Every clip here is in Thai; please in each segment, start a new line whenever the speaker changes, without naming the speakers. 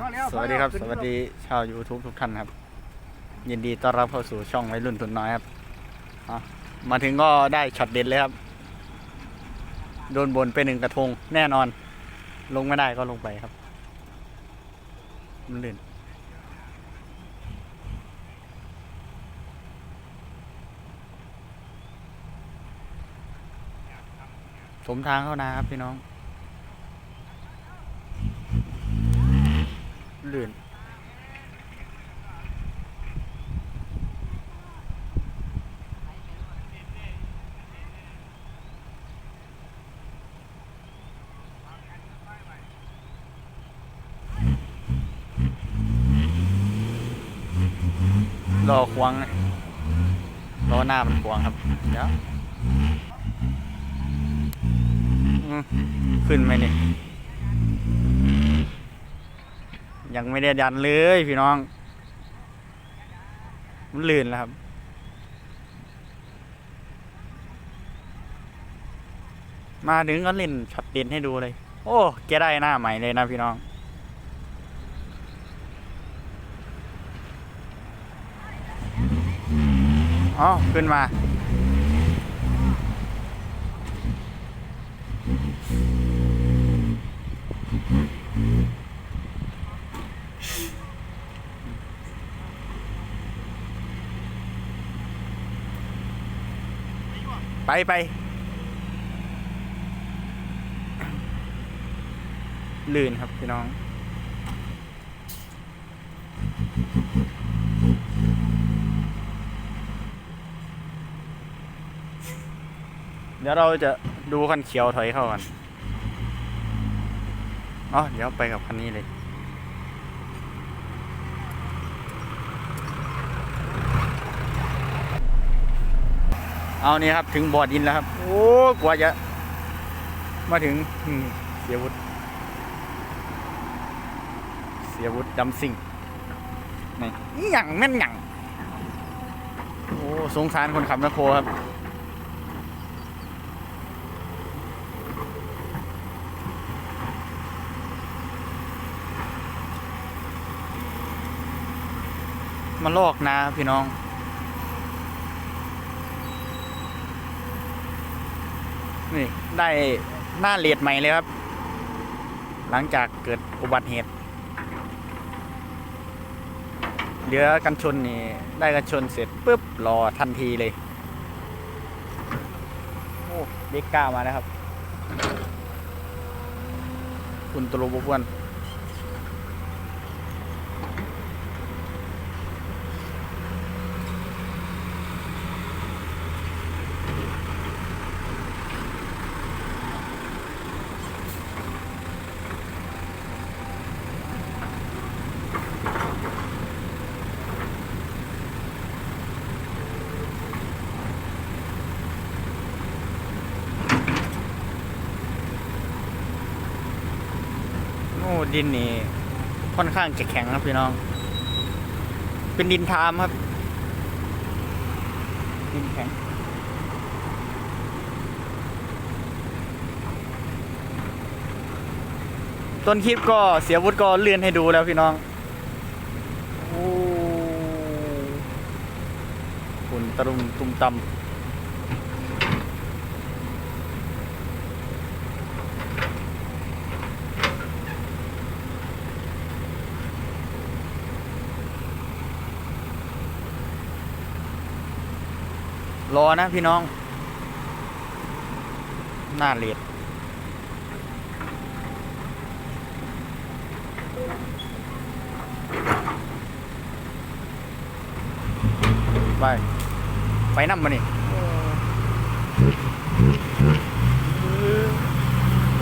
พอแล้ว
สวัสดีครับ
พอ
ส
แล้ว
วัสดีชาว YouTube ทุกท่านครับ ยินดีต้อนรับเข้าสู่ช่องวัยรุ่นทุนน้อยครับอะมาถึงก็ได้ช็อตเด็ดเลยครับ โดนบนไปหนึ่งกระทงแน่นอน ลงไม่ได้ก็ลงไปครับ มันลื่นสมทางเข้านาครับพี่น้อง ลื่นรอควงรอหน้ามันควงครับ เดี๋ยวขึ้นไหมนี่ ยังไม่ได้ยันเลยพี่น้อง มันลื่นแล้วครับมาถึงก็เล่นช็อตเด่นให้ดูเลย โอ้แกได้หน้าใหม่เลยนะพี่น้อง อ๋อ ขึ้นมา ไปไปลื่นครับพี่น้อง เดี๋ยวเราจะดูคันเขียวถอยเข้ากันอ๋อเดี๋ยวไปกับคันนี้เลย เอานี่ครับ ถึงบอดินแล้วครับ โอ้กว่าจะ มาถึงเสียวุฒเสียวุฒดำซิ่งนี่หยั่งแม่นหยั่งโอ้สงสารคนขับแมคโครครับมาลอกนาพี่น้อง นี่ได้หน้าเลดใหม่เลยครับ หลังจากเกิดอุบัติเหตุเหลือกันชนนี่ได้กันชนเสร็จปุ๊บรอทันทีเลยโอ้เด็กก้ามาแล้วครับ คุณตรูบวน ดินนี่ค่อนข้างจะแข็งครับพี่น้อง เป็นดินทามครับ ดินแข็งต้นคลิปก็เสียวุฒิก็เลื่อนให้ดูแล้วพี่น้องโอ้คุณตรุมตุมตำ รอนะพี่น้อง หน้าเลดไปไปนั่มานี่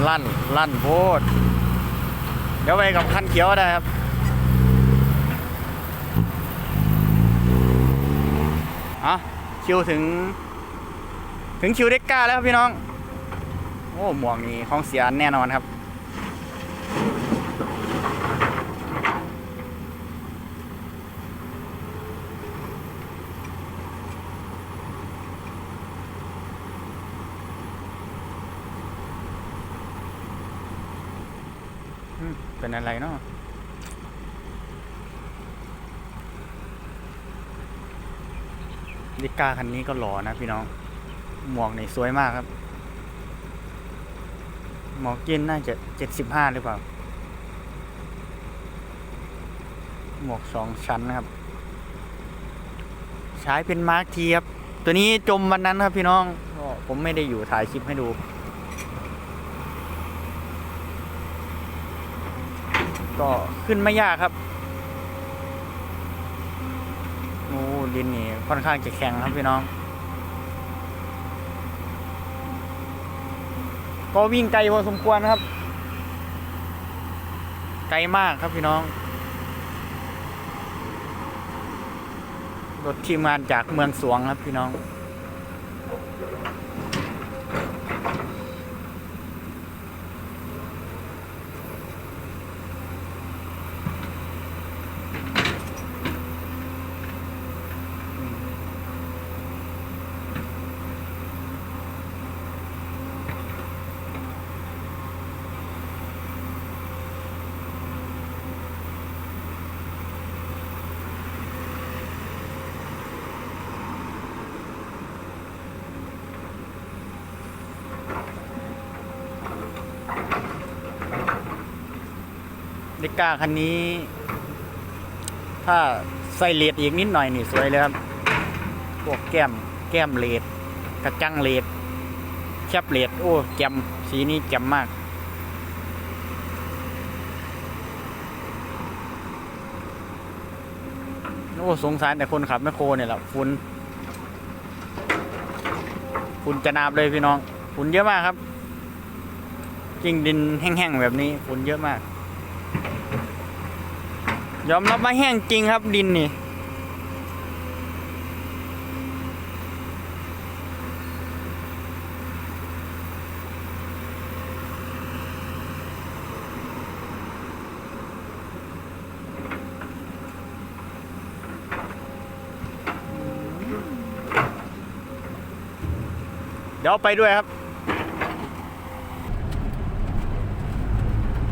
ลั่น ลั่นโพด เดี๋ยวไปกับคันเขียวได้ครับ อะ คิวถึง ถึงคิวเด็กก้าแล้วครับพี่น้อง โอ้หมวกนี่ของเสียแน่นอนครับ เป็นอะไรเนาะ ลิก้าคันนี้ก็หล่อนะพี่น้อง หมวกนี่สวยมากครับ หมวกเจนน่าจะเจ็ดสิบห้าหรือเปล่า หมวกสองชั้นนะครับ ใช้เป็นมาร์คทีครับ ตัวนี้จมวันนั้นครับพี่น้อง ผมไม่ได้อยู่ถ่ายคลิปให้ดูก็ขึ้นไม่ยากครับ โอ้ ดินนี่ค่อนข้างจะแข็งครับพี่น้อง ก็วิ่งไกลพอสมควรนะครับ ไกลมากครับพี่น้องรถทีมงานจากเมืองสวงครับพี่น้อง เดกกาคันนี้ ถ้าใส่เลดอีกนิดหน่อยนี่สวยเลยครับพวกแก้มแก้มเลดกระจังเลดแคบเลดโอ้แจ่มสีนี้แจ่มมาก โอ้สงสารแต่คนขับแมคโคเนี่ยแหละฝุ่นฝุ่นจะนาบเลยพี่น้องฝุ่นเยอะมากครับ จริงดินแห้งๆแบบนี้ฝุ่นเยอะมาก ยอมรับว่าแห้งจริงครับดินนี่ เดี๋ยวไปด้วยครับ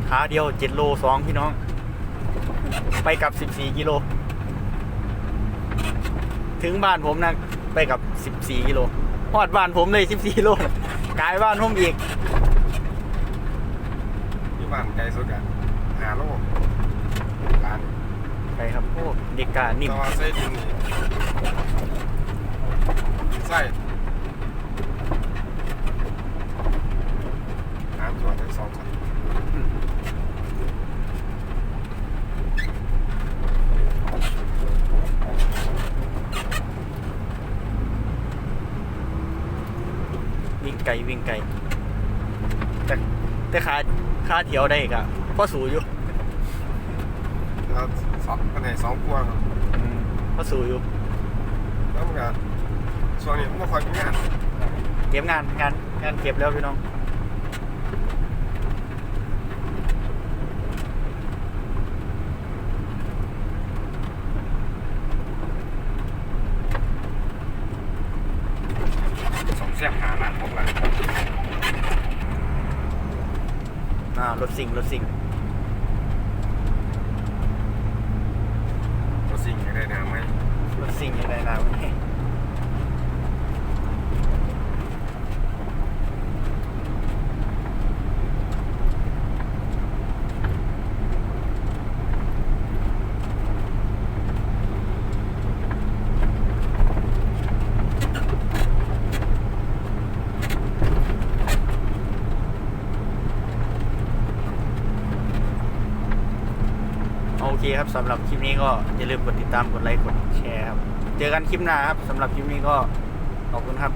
ขาเดียวเจ็ดโลสองพี่น้อง ไปกับสิบสี่กิโล ถึงบ้านผมนะ ไปกับสิบสี่กิโลพอดบ้านผมเลยสิบสี่กิโลกลายบ้านผมอีก
อยู่บ้านไกลสุดอะหาโลกร้าน
ไปครับโอ้เด็กกานิ่ม
แต่ว่าไส้ดินนี่ไส้น้ำส่วนทั้งสองชั้น
ไกลวิ่งไกลแต่แต่ขาขาเถียวได้อีกอะพ่อสูอยู่
แล้วสองคนไหนสองพวง
อืมพ่อสูอยู่
แล้วมันก็ช่วงนี้มันก็คอยมีงาน
เก็บงานงานงานเก็บแล้วพี่น้อง
สองเสียบหาหลังผมหลัง
อ่า รถสิ่งรถสิ่ง
ก็สิ่งอย่างใดนะไม่
รถสิ่งยังไงนะวัน ครับสำหรับคลิปนี้ก็อย่าลืมกดติดตามกดไลค์กดแชร์ครับ เจอกันคลิปหน้าครับสำหรับคลิปนี้ก็ขอบคุณครับ